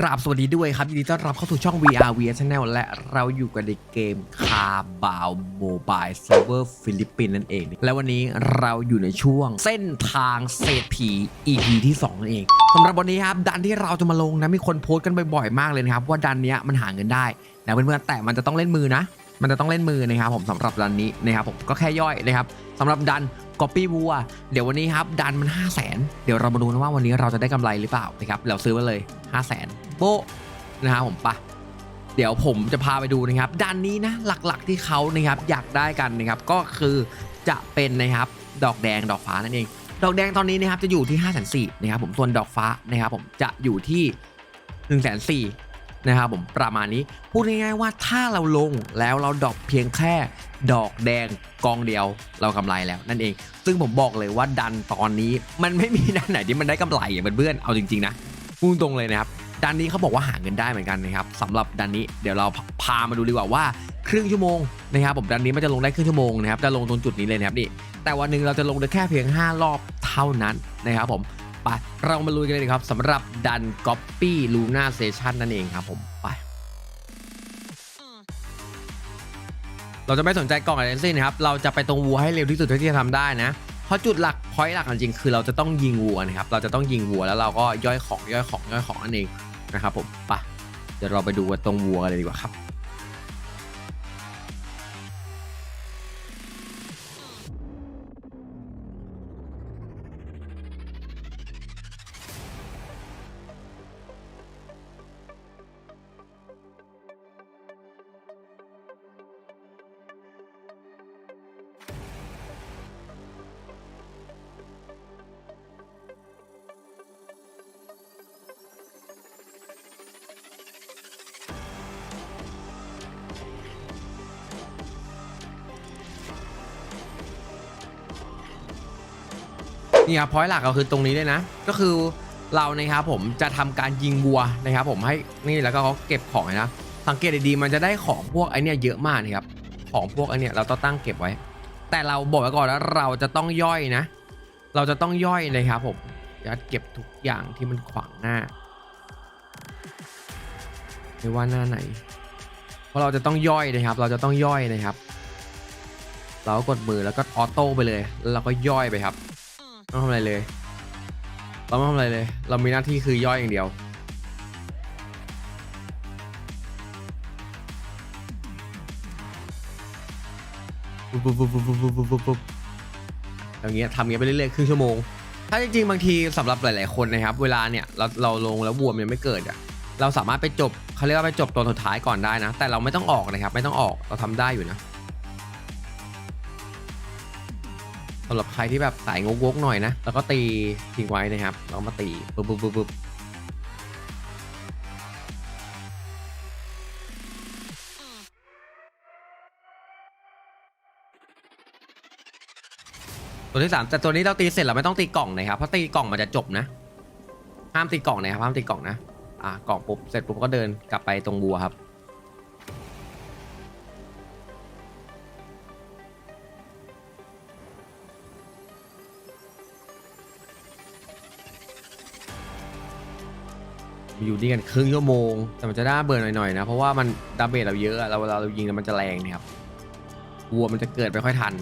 กราบสวัสดีด้วยครับยินดีต้อนรับเข้าสู่ช่อง VR v r Channel และเราอยู่กันในเกมคาบาวโมบายเซิร์ฟเวอร์ฟิลิปปินส์นั่นเอง และวันนี้เราอยู่ในช่วงเส้นทางเศรษฐี EP ที่2นั่นเองสำหรับวันนี้ครับดันที่เราจะมาลงนะมีคนโพสต์กันบ่อยๆมากเลยนะครับว่าดันเนี้ยมันหาเงินได้นะเพื่อนๆแต่มันจะต้องเล่นมือนะ มันจะต้องเล่นมือนะครับผมสำหรับดันนี้นะครับผมก็แค่ย่อยนะครับสำหรับดันก๊อปปี้วัวเดี๋ยววันนี้ครับดันมัน 5 0 0 0 0นเดี๋ยวเรามาดูนะว่าวันนี้เราจะได้กำไรหรือเปล่านะครับเราซื้อมาเลย 5 0 0 0 0นโบะนะครับผมไปะเดี๋ยวผมจะพาไปดูนะครับดันนี้นะหลักๆที่เขานะครับอยากได้กันนะครับก็คือจะเป็นนะครับดอกแดงดอกฟ้านั่นเอง ดอกแดงตอนนี้นะครับจะอยู่ที่5 4 0 0 0นะครับผมส่วนดอกฟ้านะครับผมจะอยู่ที่1 4 0 0 0นะครับผมประมาณนี้พูดง่ายๆว่าถ้าเราลงแล้วเราดอปเพียงแค่ดอกแดงกองเดียวเรากำไรแล้วนั่นเอง ซึ่งผมบอกเลยว่าดันตอนนี้มันไม่มีด้านไหนที่มันได้กำไรอะเพื่อนๆเอาจริงๆนะ พูดตรงเลยนะครับดันนี้เขาบอกว่าหาเงินได้เหมือนกันนะครับสำหรับดันนี้เดี๋ยวเราพามาดูดีกว่าว่าครึ่งชั่วโมงนะครับผมดันนี้มันจะลงได้ครึ่งชั่วโมงนะครับจะลงตรงจุดนี้เลยนะครับนี่แต่วันหนึ่งเราจะลงได้แค่เพียง 5 รอบเท่านั้นนะครับผมไปเรามาลุยกันเลยครับสำหรับดันก๊อปปี้ลูน่าเซชันนั่นเองครับผมไปเราจะไม่สนใจกล่องอะไรทั้งสิ้นนะครับเราจะไปตรงวัวให้เร็วที่สุดเท่าที่จะทำได้นะ เพราะจุดหลักพอยต์หลักจริงๆคือเราจะต้องยิงวัวนะครับ เราจะต้องยิงวัวแล้วเราก็ย่อยของย่อยของย่อยของนั่นเองนะครับผมไปเดี๋ยวเราไปดูตรงวัวกันเลยดีกว่าครับ นี่ครับพอยต์หลักก็คือตรงนี้เลยนะ ก็คือเรานะครับผมจะทำการยิงวัวนะครับผมให้นี่แล้วก็เขาเก็บของนะสังเกตดีๆมันจะได้ของพวกไอเนี้ยเยอะมากนะครับของพวกไอเนี้ยเราต้องตั้งเก็บไว้ แต่เราบอกไว้ก่อนแล้วเราจะต้องย่อยนะ เราจะต้องย่อยเลยครับผมจะเก็บทุกอย่างที่มันขวางหน้าไม่ว่าหน้าไหน เพราะเราจะต้องย่อยนะครับ เราจะต้องย่อยนะครับ เราก็กดมือแล้วก็ออโต้ไปเลยแล้วเราก็ย่อยไปครับ ไม่ทำอะไรเลย เราไม่ทำอะไรเลย เรามีหน้าที่คือย่อยอย่างเดียวปุ๊บปุ๊บปุ๊บปุ๊บปุ๊บอย่างเงี้ยทำเงี้ยไปเรื่อยๆครึ่งชั่วโมง ถ้าจริงๆ บางทีสำหรับหลายๆ คนนะครับ เวลาเนี่ยเราเราลงแล้วบวมยังไม่เกิดอะ เราสามารถไปจบเขาเรียกว่าไปจบตัวสุดท้ายก่อนได้นะ แต่เราไม่ต้องออกนะครับ ไม่ต้องออก เราทำได้อยู่นะ สำหรับใครที่แบบสายงกๆหน่อยนะ แล้วก็ตีทิ้งไว้นะครับแล้วมาตีปุ๊บปุ๊บปุ๊บปุ๊บตัวที่สามแต่ตัวนี้เราตีเสร็จเราไม่ต้องตีกล่องนะครับเพราะตีกล่องมันจะจบนะห้ามตีกล่องนะครับห้ามตีกล่องนะอะกล่องปุ๊บเสร็จปุ๊บก็เดินกลับไปตรงบัวครับ อยู่นี่กันครึ่งชั่วโมง แต่มันจะได้าเบิร์หน่อยๆนะ เพราะว่ามันดาเมจเราเยอะอะเราเวลาเรายิงแล้วมันจะแรงนะครับวัวมันจะเกิดไม่ค่อยทัน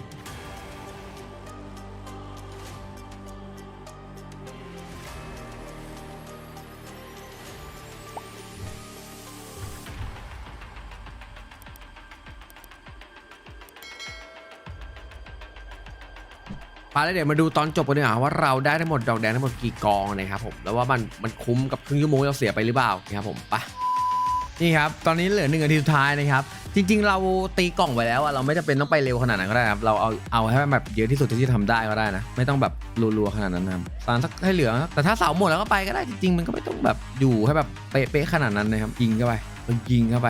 ไปแล้วเดี๋ยวมาดูตอนจบกันดีกว่าว่าเราได้ทั้งหมดดอกแดงทั้งหมดกี่กองนะครับผมแล้วว่ามันมันคุ้มกับครึ่งชั่วโมงที่เราเสียไปหรือเปล่านะครับผมไปนี่ครับตอนนี้เหลือหนึ่งนาทีสุดท้ายนะครับจริง ๆ เราตีกล่องไปแล้วอะเราไม่จำเป็นต้องไปเร็วขนาดนั้นก็ได้ครับเราเอาเอาให้แบบเยอะที่สุดที่จะทำได้ก็ได้นะไม่ต้องแบบรัวๆขนาดนั้นนะครับตอนสักให้เหลือแต่ถ้าเสาหมดแล้วก็ไปก็ได้จริงๆมันก็ไม่ต้องแบบอยู่ให้แบบเป๊ะๆขนาดนั้นนะครับยิงเข้าไปยิงเข้าไป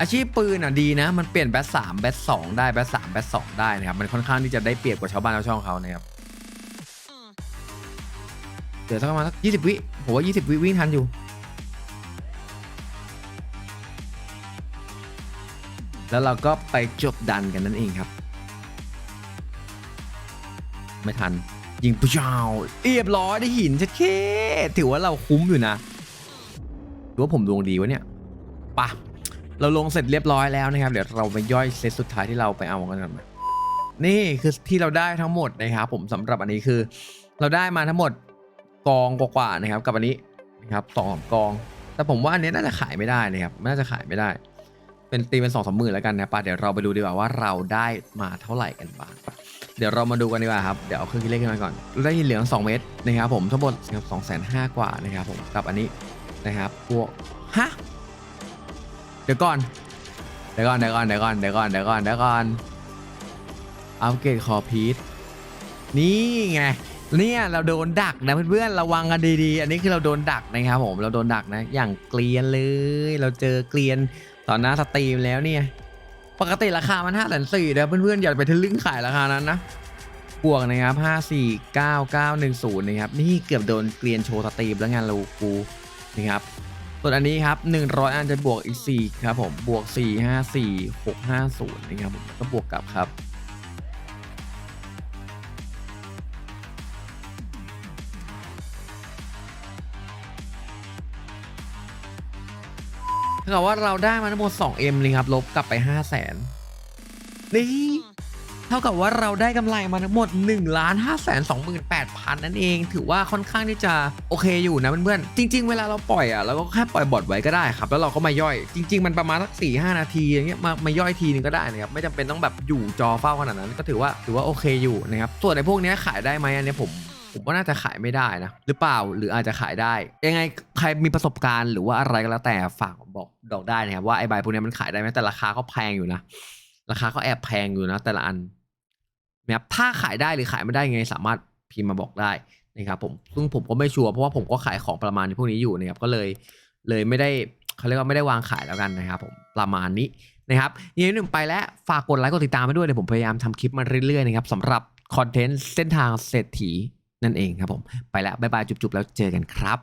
อาชีพปืนอะดีนะ มันเปลี่ยนแบทสามแบทสองได้แบทสามแบทสองได้นะครับ มันค่อนข้างที่จะได้เปรียบกว่าชาวบ้านชาวช่องเขานะครับเดี๋ยวสักประมาณสักยี่สิบวิผมว่ายี่สิบวิวิ่งทันอยู่ แล้วเราก็ไปจบดันกันนั่นเองครับ ไม่ทัน ยิงปุ๊บเจ้าเรียบร้อยได้หินชัดเคถือว่าเราคุ้มอยู่นะหรือว่าผมดวงดีวะเนี่ยปะ เราลงเสร็จเรียบร้อยแล้วนะครับ เดี๋ยวเราไปย่อยเซตสุดท้ายที่เราไปเอากันกันมานี่คือที่เราได้ทั้งหมดนะครับผมสำหรับอันนี้คือ เราได้มาทั้งหมดกองกว่าๆนะครับ กับอันนี้นะครับสองกอง แต่ผมว่าอันนี้น่าจะขายไม่ได้นะครับน่าจะขายไม่ได้ เป็นตีเป็นสองสามหมื่นแล้วกันนะปะเดี๋ยวเราไปดูดีกว่าว่าเราได้มาเท่าไหร่กันบ้างเดี๋ยวเรามาดูกันดีกว่าครับเดี๋ยวเอาเครื่องคิดเลขขึ้นมาก่อนเราได้เหลือง 2 เม็ดนะครับผมทั้งหมดสองแสนห้ากว่านะครับผมกับอันนี้นะครับพวกฮะ เดี๋ยวก่อนเดี๋ยวก่อนเดี๋ยวก่อนเดี๋ยวก่อนเดี๋ยวก่อนเดี๋ยวก่อนเดี๋ยวก่อนอัปเกรดคอพีทนี่ไงเนี่ยเราโดนดักนะเพื่อนๆระวังกันดีๆ อันนี้คือเราโดนดักนะครับผมเราโดนดักนะ อย่างเกลียนเลย เราเจอเกลียนต่อหน้าสตรีมแล้วเนี่ย ปกติราคามันห้าแสนสี่นะเพื่อนๆอย่าไปทะลึ่งขายราคานั้นนะบวกนะครับห้าสี่เก้าเก้าหนึ่งศูนย์นะครับนี่เกือบโดนเกลียนโชว์สตรีมแล้วงานเรากูนะครับ ส่วนอันนี้ครับหนึ่งร้อยอันจะบวกอีกสี่ครับผมบวกสี่ห้าสี่หกห้าศูนย์นะครับผมก็บวกกลับครับ ถ้าเกิดว่าเราได้มาทั้งหมด 2M เลยครับ ลบกลับไป 5 0 0แสนนี่ เท่ากับว่าเราได้กำไรมาทั้งหมด1ล้าน5แสน28,000 นั่นเอง ถือว่าค่อนข้างที่จะโอเคอยู่นะเพื่อนๆ จริง ๆ เวลาเราปล่อยอะเราก็แค่ปล่อยบอทไว้ก็ได้ครับ แล้วเราก็มาย่อย จริง ๆ มันประมาณสัก4 5นาทีอย่างเงี้ยมามาย่อยทีนึงก็ได้นะครับ ไม่จำเป็นต้องแบบอยู่จอเฝ้าขนาดนั้น ก็ถือว่าถือว่าโอเคอยู่นะครับ ส่วนในพวกเนี้ยขายได้ไหมอันเนี้ยผมผมว่าน่าจะขายไม่ได้นะ หรือเปล่าหรืออาจจะขายได้ ยังไงใครมีประสบการณ์หรือว่าอะไรก็แล้วแต่ฝากบอกดอกได้นะครับว่าไอ้ใบพวกเนี้ยมันขายได้ไหมแต่ราคาก็แพงอยู่นะ ราคาก็แอบแพงอยู่นะ แต่ละอันนะครับถ้าขายได้หรือขายไม่ได้ยังไงสามารถพิมพ์มาบอกได้นะครับผมซึ่งผมก็ไม่ชัวร์เพราะว่าผมก็ขายของประมาณพวกนี้อยู่นะครับก็เลยเลยไม่ได้เขาเรียกว่าไม่ได้วางขายแล้วกันนะครับผมประมาณนี้นะครับยังหนึ่งไปแล้วฝากกดไลค์กดติดตามไปด้วยเดี๋ยวผมพยายามทำคลิปมาเรื่อยๆนะครับสำหรับคอนเทนต์เส้นทางเศรษฐีนั่นเองครับผมไปแล้วบ๊ายบายจุบๆแล้วเจอกันครับ